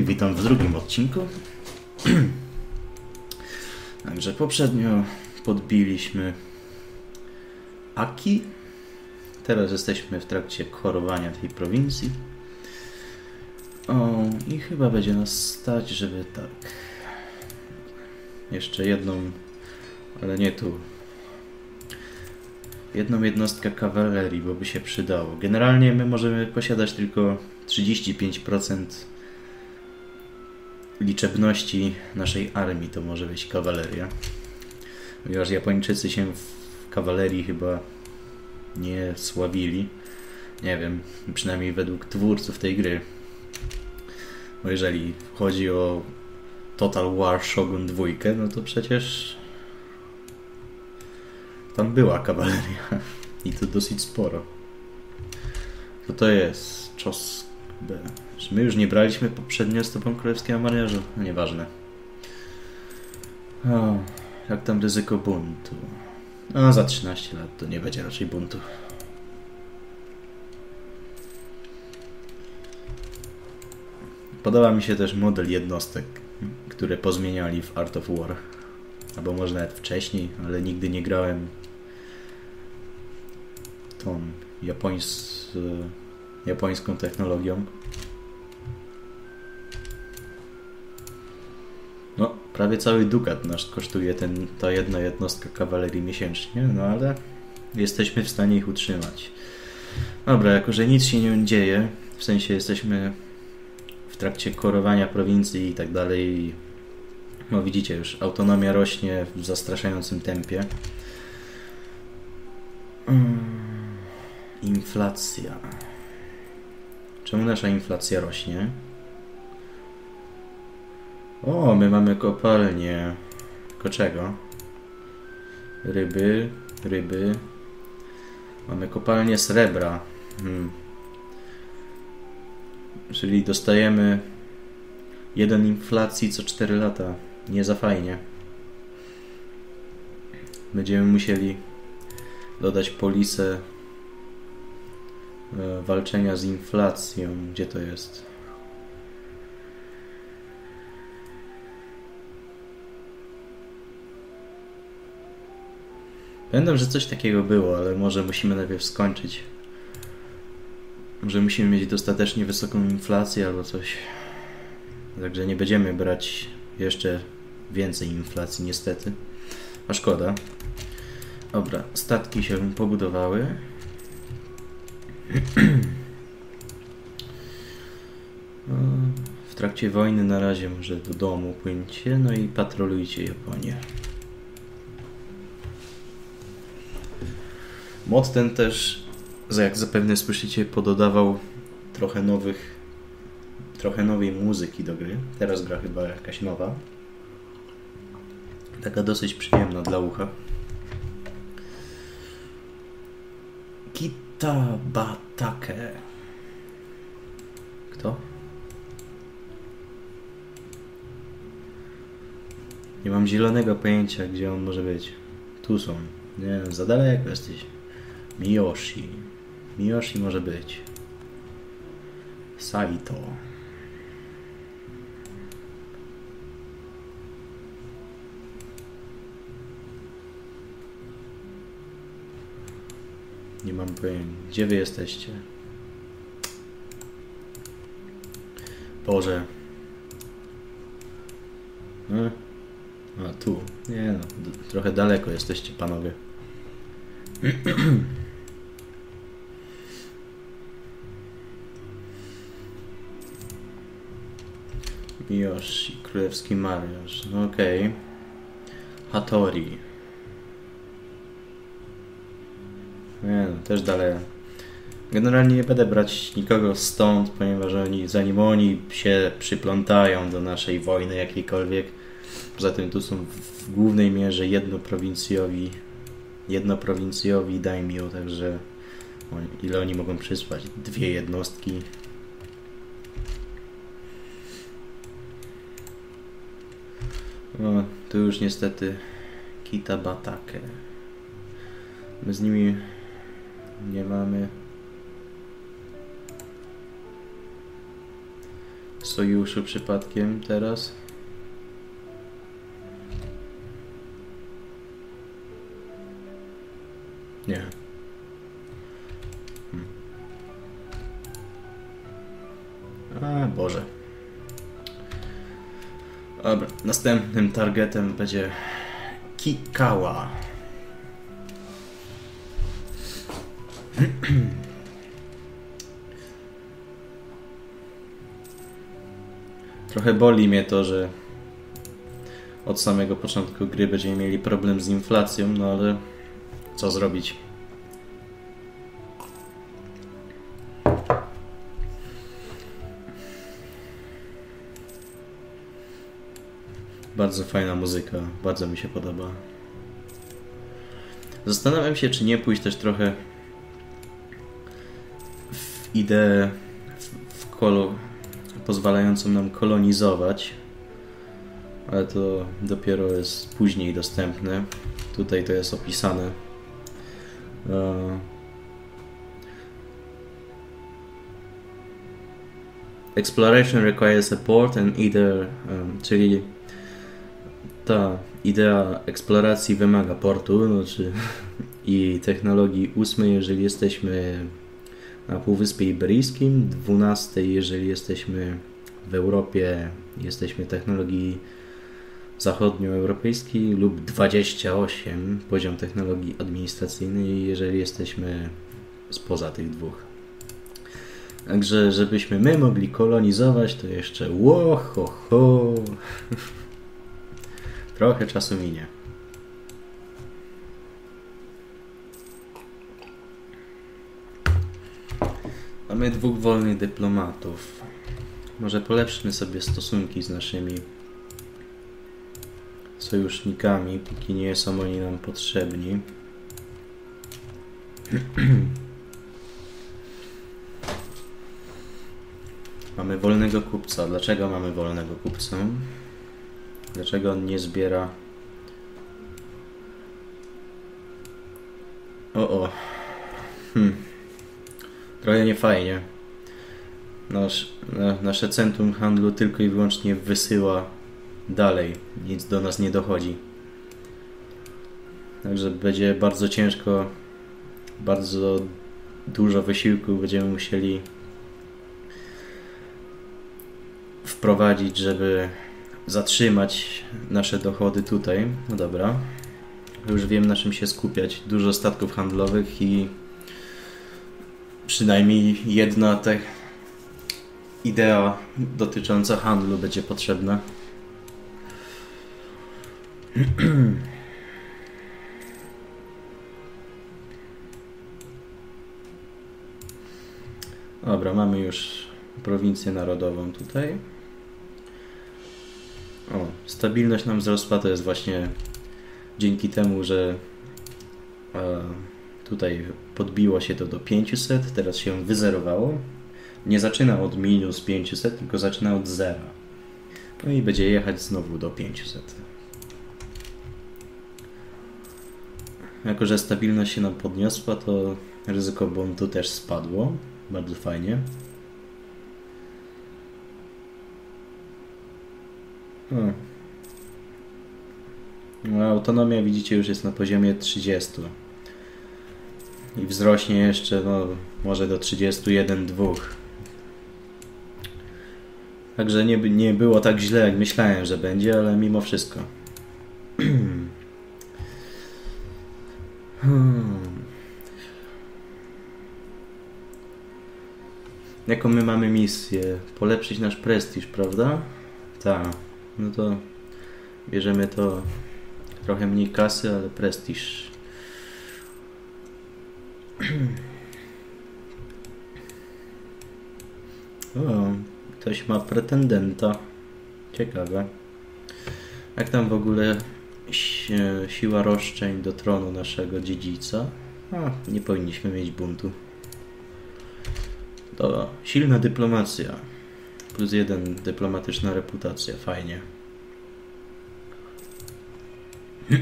i witam w drugim odcinku. Także poprzednio podbiliśmy Aki. Teraz jesteśmy w trakcie korowania tej prowincji. O, i chyba będzie nas stać, żeby tak. Jeszcze jedną, ale nie tu. Jedną jednostkę kawalerii, bo by się przydało. Generalnie my możemy posiadać tylko 35% liczebności naszej armii to może być kawaleria. Ponieważ Japończycy się w kawalerii chyba nie sławili. Nie wiem, przynajmniej według twórców tej gry. Bo jeżeli chodzi o Total War Shogun 2, no to przecież tam była kawaleria. I to dosyć sporo. Co to jest? Czos. Czy my już nie braliśmy poprzednio stopą królewskiego marynarza? No nieważne. O, jak tam ryzyko buntu? No, za 13 lat to nie będzie raczej buntu. Podoba mi się też model jednostek, które pozmieniali w Art of War. Albo może nawet wcześniej, ale nigdy nie grałem tą japońs, japońską technologią. Prawie cały dukat nasz kosztuje ten, ta jedna jednostka kawalerii miesięcznie, no ale jesteśmy w stanie ich utrzymać. Dobra, jako że nic się nie dzieje, w sensie jesteśmy w trakcie korowania prowincji i tak dalej, no widzicie już, autonomia rośnie w zastraszającym tempie. Mm, inflacja. Czemu nasza inflacja rośnie? O, my mamy kopalnię. Tylko czego? Ryby, ryby. Mamy kopalnię srebra. Hmm. Czyli dostajemy jeden inflacji co 4 lata. Nie za fajnie. Będziemy musieli dodać polisę e, walczenia z inflacją. Gdzie to jest? Pamiętam, że coś takiego było, ale może musimy najpierw skończyć. Może musimy mieć dostatecznie wysoką inflację albo coś. Także nie będziemy brać jeszcze więcej inflacji, niestety. A szkoda. Dobra, statki się pobudowały. W trakcie wojny na razie może do domu płyńcie, no i patrolujcie Japonię. Mod ten też, jak zapewne słyszycie, pododawał trochę nowych, trochę nowej muzyki do gry. Teraz gra chyba jakaś nowa. Taka dosyć przyjemna dla ucha. Kitabatake. Kto? Nie mam zielonego pojęcia, gdzie on może być. Tu są. Nie, za daleko jesteś. Miyoshi. Miyoshi może być. Saito. Nie mam pojęcia. Gdzie wy jesteście? Boże. No. A tu. Nie no. Trochę daleko jesteście panowie. Yoshi, królewski mariaż. No okej. Okay. Hattori. Nie no, też dalej. Generalnie nie będę brać nikogo stąd, ponieważ oni, zanim oni się przyplątają do naszej wojny jakiejkolwiek, poza tym tu są w głównej mierze jednoprowincjowi, jednoprowincjowi daimyo, także ile oni mogą przysłać? Dwie jednostki. No, tu już niestety Kita Batake. My z nimi nie mamy sojuszu przypadkiem teraz? Nie. Następnym targetem będzie Kikawa. Trochę boli mnie to, że od samego początku gry będziemy mieli problem z inflacją, no ale co zrobić? Bardzo fajna muzyka, bardzo mi się podoba. Zastanawiam się, czy nie pójść też trochę w ideę w, kolo, pozwalającą nam kolonizować, ale to dopiero jest później dostępne. Tutaj to jest opisane. E, Exploration requires support and either, um, czyli ta idea eksploracji wymaga portu znaczy, i technologii ósmej, jeżeli jesteśmy na Półwyspie Iberyjskim, 12, jeżeli jesteśmy w Europie, jesteśmy technologii zachodnioeuropejskiej lub 28 poziom technologii administracyjnej, jeżeli jesteśmy spoza tych dwóch. Także żebyśmy my mogli kolonizować, to jeszcze ło, ho, ho. Trochę czasu minie. Mamy dwóch wolnych dyplomatów. Może polepszmy sobie stosunki z naszymi sojusznikami, póki nie są oni nam potrzebni. mamy wolnego kupca. Dlaczego mamy wolnego kupca? Dlaczego on nie zbiera... O, o. Hmm. Trochę niefajnie. Nasz, na, nasze centrum handlu tylko i wyłącznie wysyła dalej. Nic do nas nie dochodzi. Także będzie bardzo ciężko, bardzo dużo wysiłku będziemy musieli wprowadzić, żeby zatrzymać nasze dochody tutaj. No dobra. Już wiem na czym się skupiać. Dużo statków handlowych i przynajmniej jedna ta idea dotycząca handlu będzie potrzebna. Dobra, mamy już prowincję narodową tutaj. O, stabilność nam wzrosła, to jest właśnie dzięki temu, że e, tutaj podbiło się to do 500, teraz się wyzerowało. Nie zaczyna od minus 500, tylko zaczyna od zera. No i będzie jechać znowu do 500. Jako, że stabilność się nam podniosła, to ryzyko buntu też spadło. Bardzo fajnie. Hmm. No, autonomia widzicie już jest na poziomie 30. I wzrośnie jeszcze, no, może do 31,2. Także nie, nie było tak źle, jak myślałem, że będzie, ale mimo wszystko. Hmm. Jaką my mamy misję? Polepszyć nasz prestiż, prawda? Tak. No to bierzemy to trochę mniej kasy, ale prestiż. O, ktoś ma pretendenta. Ciekawe. Jak tam w ogóle si siła roszczeń do tronu naszego dziedzica? A, nie powinniśmy mieć buntu. To silna dyplomacja. Plus jeden dyplomatyczna reputacja. Fajnie.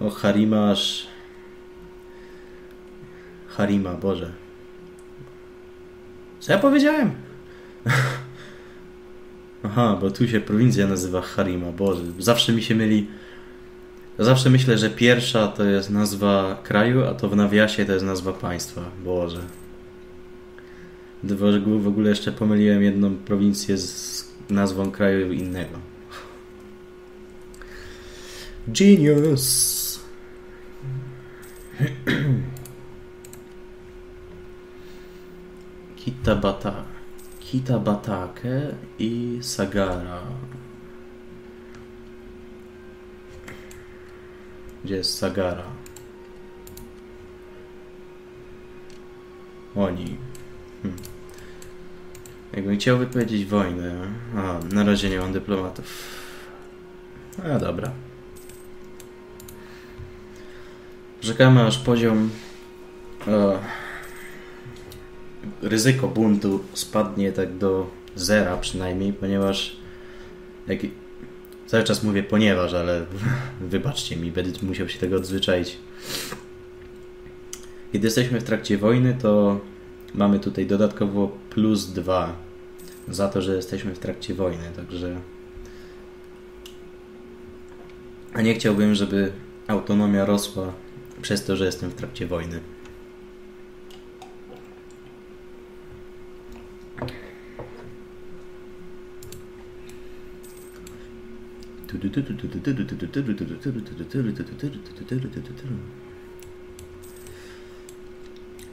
O, Harimasz Harima, Boże. Co ja powiedziałem? Aha, bo tu się prowincja nazywa Harima, Boże. Zawsze mi się myli. Zawsze myślę, że pierwsza to jest nazwa kraju, a to w nawiasie to jest nazwa państwa. Boże. W ogóle jeszcze pomyliłem jedną prowincję z nazwą kraju innego. Genius! Kitabata. Kitabatake i Sagara. Gdzie jest Sagara? Oni. Hm. Jakbym chciał wypowiedzieć wojnę. A, na razie nie mam dyplomatów. A dobra. Czekamy aż poziom e, ryzyko buntu spadnie tak do zera przynajmniej, ponieważ jak, cały czas mówię ponieważ, ale wybaczcie mi, będę musiał się tego odzwyczaić. Kiedy jesteśmy w trakcie wojny, to mamy tutaj dodatkowo plus 2 za to, że jesteśmy w trakcie wojny, także a nie chciałbym, żeby autonomia rosła przez to, że jestem w trakcie wojny.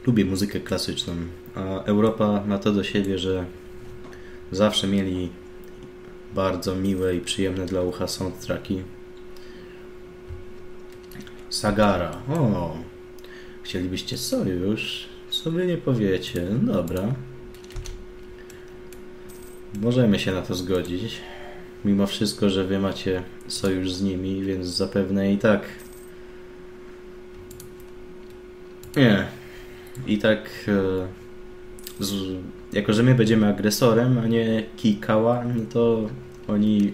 Lubię muzykę klasyczną, a Europa ma to do siebie, że zawsze mieli bardzo miłe i przyjemne dla ucha soundtracki. Sagara. O, chcielibyście sojusz? Wy nie powiecie? Dobra. Możemy się na to zgodzić. Mimo wszystko, że wy macie sojusz z nimi, więc zapewne i tak. Nie. I tak. E, z, jako, że my będziemy agresorem, a nie Kikała, no to oni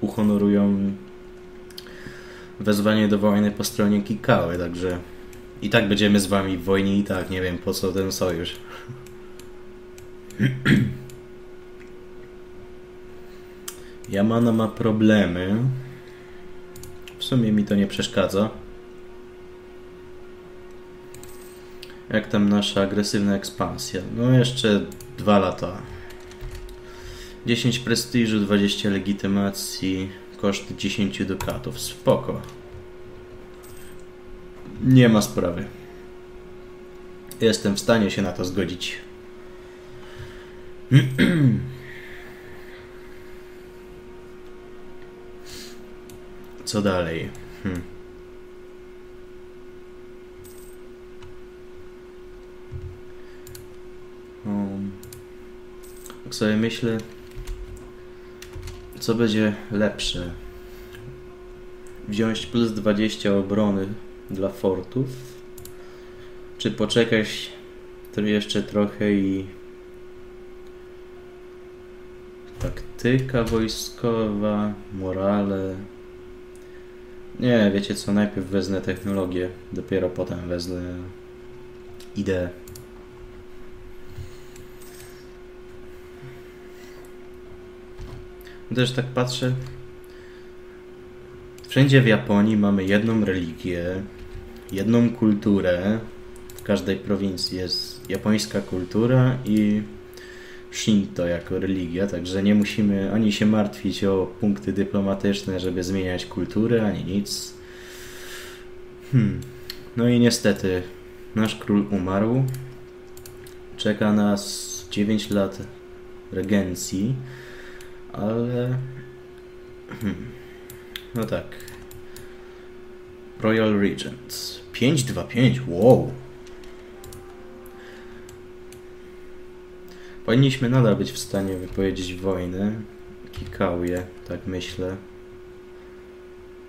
uhonorują wezwanie do wojny po stronie Kikały, także i tak będziemy z wami w wojnie i tak, nie wiem po co ten sojusz. Yamana ma problemy. W sumie mi to nie przeszkadza. Jak tam nasza agresywna ekspansja? No jeszcze dwa lata. 10 prestiżu, 20 legitymacji, koszt 10 dukatów. Spoko. Nie ma sprawy. Jestem w stanie się na to zgodzić. Co dalej? Hmm. Um, tak sobie myślę, co będzie lepsze. Wziąć plus 20 obrony dla fortów, czy poczekać to jeszcze trochę i taktyka wojskowa, morale, nie, wiecie co, najpierw wezmę technologię, dopiero potem wezmę ideę. Też tak patrzę. Wszędzie w Japonii mamy jedną religię, jedną kulturę. W każdej prowincji jest japońska kultura i Shinto jako religia, także nie musimy ani się martwić o punkty dyplomatyczne, żeby zmieniać kulturę, ani nic. Hmm. No i niestety nasz król umarł. Czeka nas 9 lat regencji, ale hmm. no tak. Royal Regent 525, wow. Powinniśmy nadal być w stanie wypowiedzieć wojnę. Kikauję, tak myślę.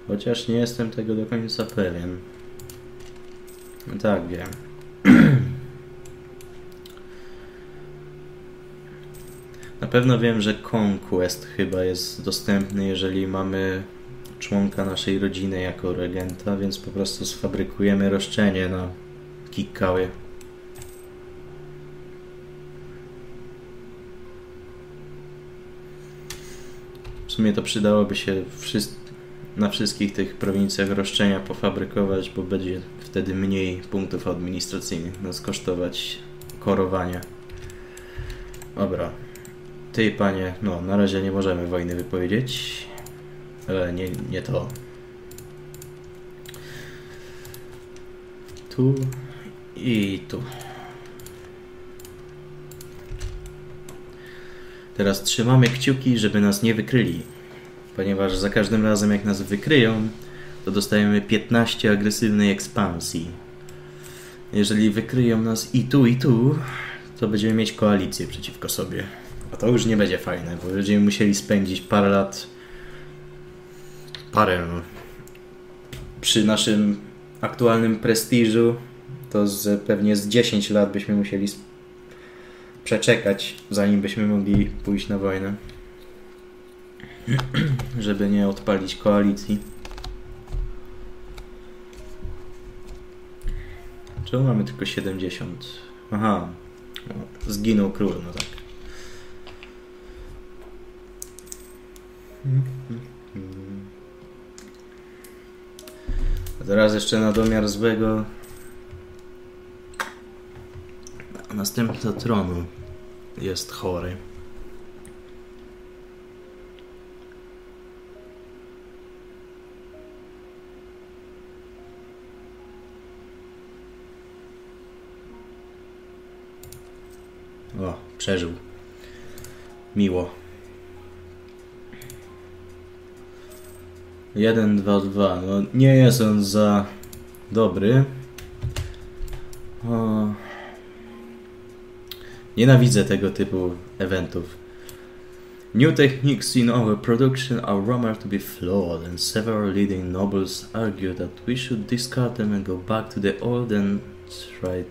Chociaż nie jestem tego do końca pewien. No tak, wiem. Na pewno wiem, że Conquest chyba jest dostępny, jeżeli mamy członka naszej rodziny jako regenta, więc po prostu sfabrykujemy roszczenie na Kikały. Sumie to przydałoby się na wszystkich tych prowincjach roszczenia pofabrykować, bo będzie wtedy mniej punktów administracyjnych nas kosztować korowanie. Dobra. Ty, panie, no na razie nie możemy wojny wypowiedzieć. Ale nie, nie to. Tu i tu. Teraz trzymamy kciuki, żeby nas nie wykryli. Ponieważ za każdym razem jak nas wykryją, to dostajemy 15 agresywnej ekspansji. Jeżeli wykryją nas i tu, i tu, to będziemy mieć koalicję przeciwko sobie. A to już nie będzie fajne, bo będziemy musieli spędzić parę lat, parę, no, przy naszym aktualnym prestiżu, to z, pewnie z 10 lat byśmy musieli przeczekać, zanim byśmy mogli pójść na wojnę. Żeby nie odpalić koalicji. Czemu mamy tylko 70? Aha, no, zginął król, no tak. A teraz jeszcze na domiar złego następca tronu jest chory. O, przeżył. Miło. 1, 2, 2. No nie jest on za dobry. Nienawidzę tego typu eventów. New techniques in our production are rumored to be flawed, and several leading nobles argue that we should discard them and go back to the old and tried,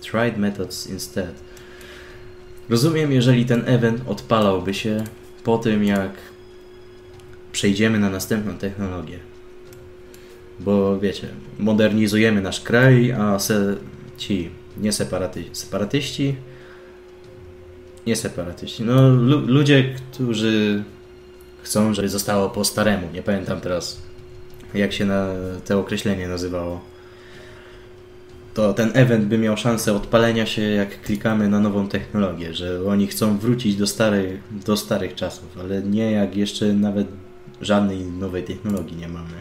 tried methods instead. Rozumiem, jeżeli ten event odpalałby się po tym, jak przejdziemy na następną technologię. Bo wiecie, modernizujemy nasz kraj, a se, ci nie separaty, separatyści, nie separatyści, no lu, ludzie, którzy chcą, żeby zostało po staremu. Nie pamiętam teraz, jak się na to określenie nazywało. To ten event by miał szansę odpalenia się, jak klikamy na nową technologię, że oni chcą wrócić do starych, do starych czasów, ale nie jak jeszcze nawet żadnej nowej technologii nie mamy.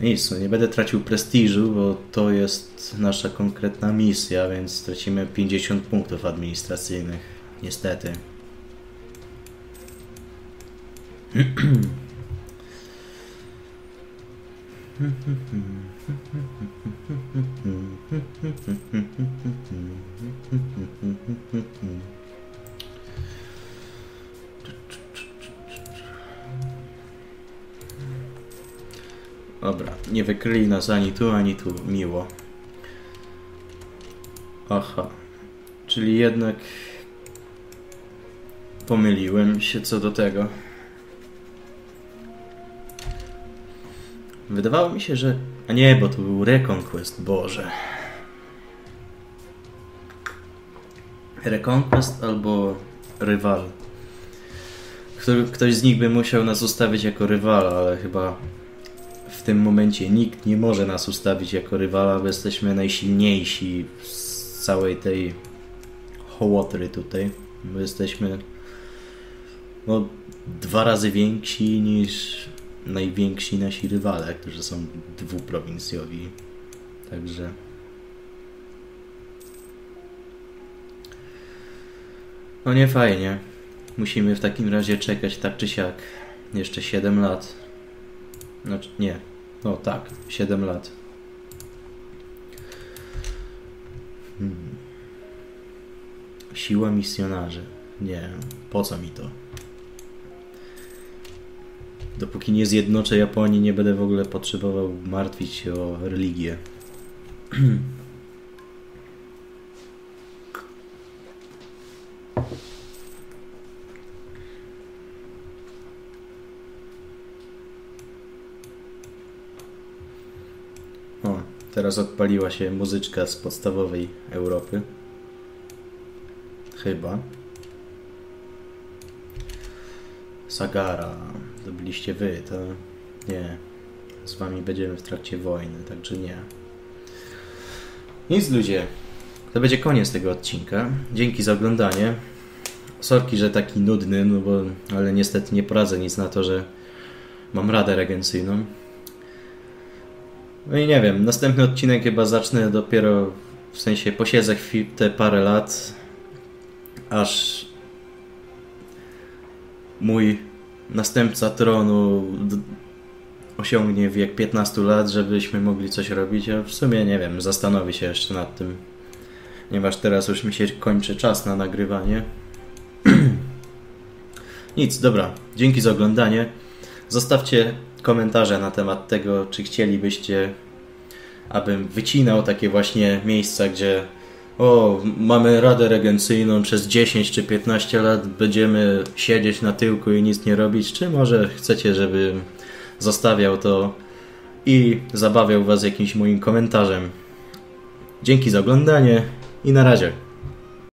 Nic, no nie będę tracił prestiżu, bo to jest nasza konkretna misja, więc stracimy 50 punktów administracyjnych. Niestety. Dobra, nie wykryli nas ani tu, ani tu. Miło. Aha. Czyli jednak pomyliłem się co do tego. Wydawało mi się, że... A nie, bo to był Reconquest, Boże. Reconquest albo Rywal. Ktoś z nich by musiał nas ustawić jako rywala, ale chyba w tym momencie nikt nie może nas ustawić jako rywala, bo jesteśmy najsilniejsi z całej tej hołotry tutaj. My jesteśmy no, dwa razy więksi niż najwięksi nasi rywale, którzy są dwuprowincjowi. Także. No nie fajnie. Musimy w takim razie czekać tak czy siak jeszcze 7 lat. Znaczy, nie. No tak, 7 lat. Hmm. Siła misjonarzy. Nie, po co mi to? Dopóki nie zjednoczę Japonii, nie będę w ogóle potrzebował martwić się o religię. O, teraz odpaliła się muzyczka z podstawowej Europy. Chyba. Sagara. To byliście wy, to nie. Z wami będziemy w trakcie wojny, także nie. Nic ludzie. To będzie koniec tego odcinka. Dzięki za oglądanie. Sorki, że taki nudny, no bo, ale niestety nie poradzę nic na to, że mam radę regencyjną. No i nie wiem, następny odcinek chyba zacznę dopiero, w sensie posiedzę chwil, te parę lat, aż mój następca tronu osiągnie wiek 15 lat, żebyśmy mogli coś robić, a w sumie nie wiem, zastanowię się jeszcze nad tym, ponieważ teraz już mi się kończy czas na nagrywanie. Nic, dobra, dzięki za oglądanie. Zostawcie komentarze na temat tego, czy chcielibyście, abym wycinał takie właśnie miejsca, gdzie o, mamy radę regencyjną przez 10 czy 15 lat będziemy siedzieć na tyłku i nic nie robić, czy może chcecie, żebym zostawiał to i zabawiał Was jakimś moim komentarzem. Dzięki za oglądanie i na razie.